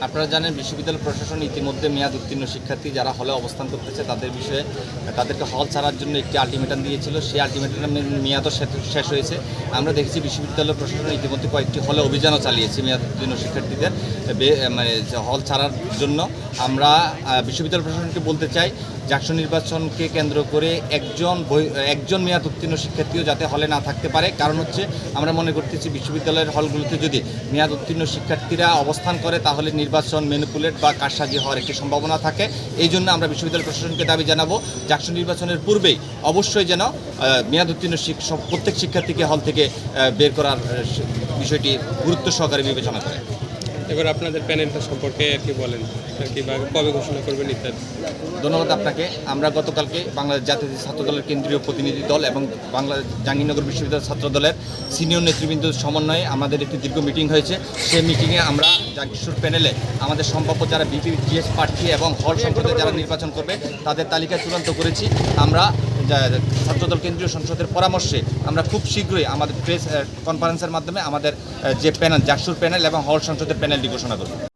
আপনারা জানেন বিশ্ববিদ্যালয় প্রশাসন ইতিমধ্যে মেয়াদ উত্তীর্ণ শিক্ষার্থী যারা হলে অবস্থান করতেছে, তাদের বিষয়ে তাদেরকে হল ছাড়ার জন্য একটি আলটিমেটাম দিয়েছিল। সেই আলটিমেটামের মেয়াদও শেষ- হয়েছে। আমরা দেখেছি বিশ্ববিদ্যালয় প্রশাসন ইতিমধ্যে কয়েকটি হলে অভিযানও চালিয়েছে মেয়াদ উত্তীর্ণ শিক্ষার্থীদের। মানে হল ছাড়ার জন্য আমরা বিশ্ববিদ্যালয় প্রশাসনকে বলতে চাই, জাকসু নির্বাচনকে কেন্দ্র করে একজন একজন মেয়াদ উত্তীর্ণ শিক্ষার্থীও যাতে হলে না থাকতে পারে। কারণ হচ্ছে, আমরা মনে করতেছি বিশ্ববিদ্যালয়ের হলগুলোতে যদি মেয়াদ উত্তীর্ণ শিক্ষার্থীরা অবস্থান করে, তাহলে নির্বাচন মেনুপুলেট বা কারসাজি হওয়ার একটি সম্ভাবনা থাকে। এই জন্য আমরা বিশ্ববিদ্যালয় প্রশাসনকে দাবি জানাব জাকসু নির্বাচনের পূর্বেই অবশ্যই যেন মেয়াদ উত্তীর্ণ প্রত্যেক শিক্ষার্থীকে হল থেকে বের করার বিষয়টি গুরুত্ব সহকারে বিবেচনা করে। এবার আপনাদের প্যানেলটা সম্পর্কে আর কি বলেন? আর কি কবে ঘোষণা করবেন ইত্যাদি? ধন্যবাদ আপনাকে। আমরা গতকালকে বাংলাদেশ জাতীয় ছাত্র দলের কেন্দ্রীয় প্রতিনিধি দল এবং বাংলা জাহাঙ্গীরনগর বিশ্ববিদ্যালয় ছাত্র দলের সিনিয়র নেতৃবৃন্দ সমন্বয়ে আমাদের একটি দীর্ঘ মিটিং হয়েছে। সেই মিটিংয়ে আমরা জাগিসুর প্যানেলে আমাদের সম্ভাব্য যারা বিপি জিএস প্রার্থী এবং হল সংসদে যারা নির্বাচন করবে, তাদের তালিকা চূড়ান্ত করেছি। আমরা ছাত্রদল কেন্দ্রীয় সংসদের পরামর্শে আমরা খুব শীঘ্রই আমাদের প্রেস কনফারেন্সের মাধ্যমে আমাদের যে প্যানেল জাকসুর প্যানেল এবং হল সংসদের প্যানেলটি ঘোষণা করব।